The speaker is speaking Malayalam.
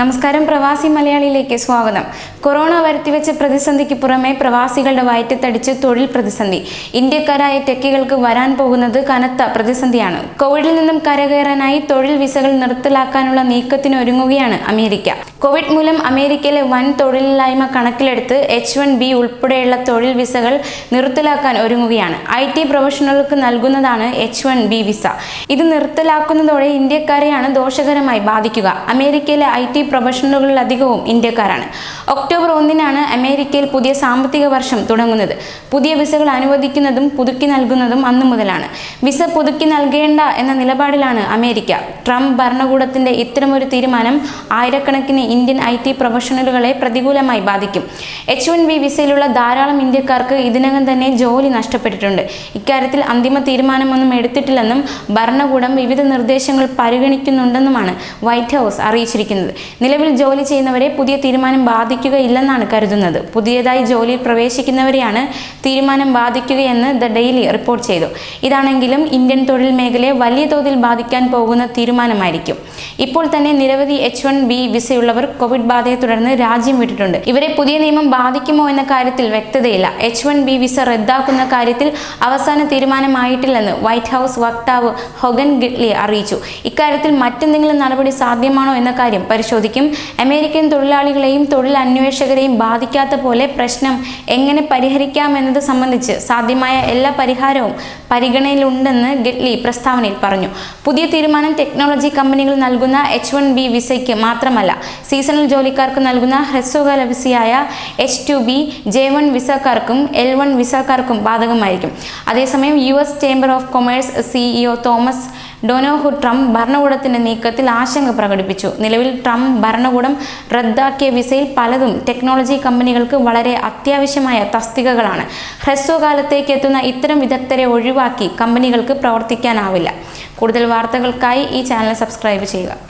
നമസ്കാരം പ്രവാസി മലയാളിയിലേക്ക് സ്വാഗതം. കൊറോണ വരുത്തിവെച്ച പ്രതിസന്ധിക്ക് പുറമെ പ്രവാസികളുടെ വയറ്റത്തടിച്ച് തൊഴിൽ പ്രതിസന്ധി. ഇന്ത്യക്കാരായ ടെക്കികൾക്ക് വരാൻ പോകുന്നത് കനത്ത പ്രതിസന്ധിയാണ്. കോവിഡിൽ നിന്നും കരകയറാനായി തൊഴിൽ വിസകൾ നിർത്തലാക്കാനുള്ള നീക്കത്തിന് ഒരുങ്ങുകയാണ് അമേരിക്ക. കോവിഡ് മൂലം അമേരിക്കയിലെ വൻ തൊഴിലില്ലായ്മ കണക്കിലെടുത്ത് എച്ച് വൺ ബി ഉൾപ്പെടെയുള്ള തൊഴിൽ വിസകൾ നിർത്തലാക്കാൻ ഒരുങ്ങുകയാണ്. ഐ ടി പ്രൊഫഷണലുകൾക്ക് നൽകുന്നതാണ് എച്ച് വൺ ബി വിസ. ഇത് നിർത്തലാക്കുന്നതോടെ ഇന്ത്യക്കാരെയാണ് ദോഷകരമായി ബാധിക്കുക. അമേരിക്കയിലെ ഐ ടി പ്രൊഫഷണലുകളിലധികവും ഇന്ത്യക്കാരാണ്. ഒക്ടോബർ ഒന്നിനാണ് അമേരിക്കയിൽ പുതിയ സാമ്പത്തിക വർഷം തുടങ്ങുന്നത്. പുതിയ വിസകൾ അനുവദിക്കുന്നതും പുതുക്കി നൽകുന്നതും അന്നു മുതലാണ്. വിസ പുതുക്കി നൽകേണ്ട എന്ന നിലപാടിലാണ് അമേരിക്ക. ട്രംപ് ഭരണകൂടത്തിന്റെ ഇത്തരമൊരു തീരുമാനം ആയിരക്കണക്കിന് ഇന്ത്യൻ ഐ ടി പ്രൊഫഷണലുകളെ പ്രതികൂലമായി ബാധിക്കും. എച്ച് വൺ ബി വിസയിലുള്ള ധാരാളം ഇന്ത്യക്കാർക്ക് ഇതിനകം തന്നെ ജോലി നഷ്ടപ്പെട്ടിട്ടുണ്ട്. ഇക്കാര്യത്തിൽ അന്തിമ തീരുമാനമൊന്നും എടുത്തിട്ടില്ലെന്നും ഭരണകൂടം വിവിധ നിർദ്ദേശങ്ങൾ പരിഗണിക്കുന്നുണ്ടെന്നുമാണ് വൈറ്റ് ഹൗസ് അറിയിച്ചിരിക്കുന്നത്. നിലവിൽ ജോലി ചെയ്യുന്നവരെ പുതിയ തീരുമാനം ബാധിക്കുകയില്ലെന്നാണ് കരുതുന്നത്. പുതിയതായി ജോലിയിൽ പ്രവേശിക്കുന്നവരെയാണ് തീരുമാനം ബാധിക്കുകയെന്ന് ദ ഡെയിലി റിപ്പോർട്ട് ചെയ്തു. ഇതാണെങ്കിലും ഇന്ത്യൻ തൊഴിൽ മേഖലയെ വലിയ തോതിൽ ബാധിക്കാൻ പോകുന്ന തീരുമാനമായിരിക്കും. ഇപ്പോൾ തന്നെ നിരവധി എച്ച് വൺ ബി വിസയുള്ളവർ കോവിഡ് ബാധയെ തുടർന്ന് രാജ്യം വിട്ടിട്ടുണ്ട്. ഇവരെ പുതിയ നിയമം ബാധിക്കുമോ എന്ന കാര്യത്തിൽ വ്യക്തതയില്ല. എച്ച് വൺ ബി വിസ റദ്ദാക്കുന്ന കാര്യത്തിൽ അവസാന തീരുമാനമായിട്ടില്ലെന്ന് വൈറ്റ് ഹൗസ് വക്താവ് ഹൊഗൻ ഗിഡ്ലി അറിയിച്ചു. ഇക്കാര്യത്തിൽ മറ്റെന്തെങ്കിലും നടപടി സാധ്യമാണോ എന്ന കാര്യം പരിശോധിക്കും അമേരിക്കൻ തൊഴിലാളികളെയും തൊഴിൽ അന്വേഷകരെയും ബാധിക്കാത്ത പോലെ പ്രശ്നം എങ്ങനെ പരിഹരിക്കാമെന്നത് സംബന്ധിച്ച് സാധ്യമായ എല്ലാ പരിഹാരവും പരിഗണനയിലുണ്ടെന്ന് ഗെറ്റ്ലി പ്രസ്താവനയിൽ പറഞ്ഞു. പുതിയ തീരുമാനം ടെക്നോളജി കമ്പനികൾ നൽകുന്ന എച്ച് വൺ ബി വിസയ്ക്ക് മാത്രമല്ല സീസണൽ ജോലിക്കാർക്ക് നൽകുന്ന ഹ്രസ്വകാല വിസയായ H two B J one വിസക്കാർക്കും L one വിസക്കാർക്കും ബാധകമായിരിക്കും. അതേസമയം U S chamber of commerce CEO Thomas Donohue Trump ഭരണകൂടത്തിന്റെ നീക്കത്തിൽ ആശങ്ക പ്രകടിപ്പിച്ചു. നിലവിൽ ട്രംപ് ഭരണകൂടം റദ്ദാക്കിയ വിസയിൽ പലതും ടെക്നോളജി കമ്പനികൾക്ക് വളരെ അത്യാവശ്യമായ തസ്തികകളാണ്. ഹ്രസ്വകാലത്തേക്ക് എത്തുന്ന ഇത്തരം വിദഗ്ധരെ ഒഴിവാക്കി കമ്പനികൾക്ക് പ്രവർത്തിക്കാനാവില്ല. കൂടുതൽ വാർത്തകൾക്കായി ഈ ചാനൽ സബ്സ്ക്രൈബ് ചെയ്യുക.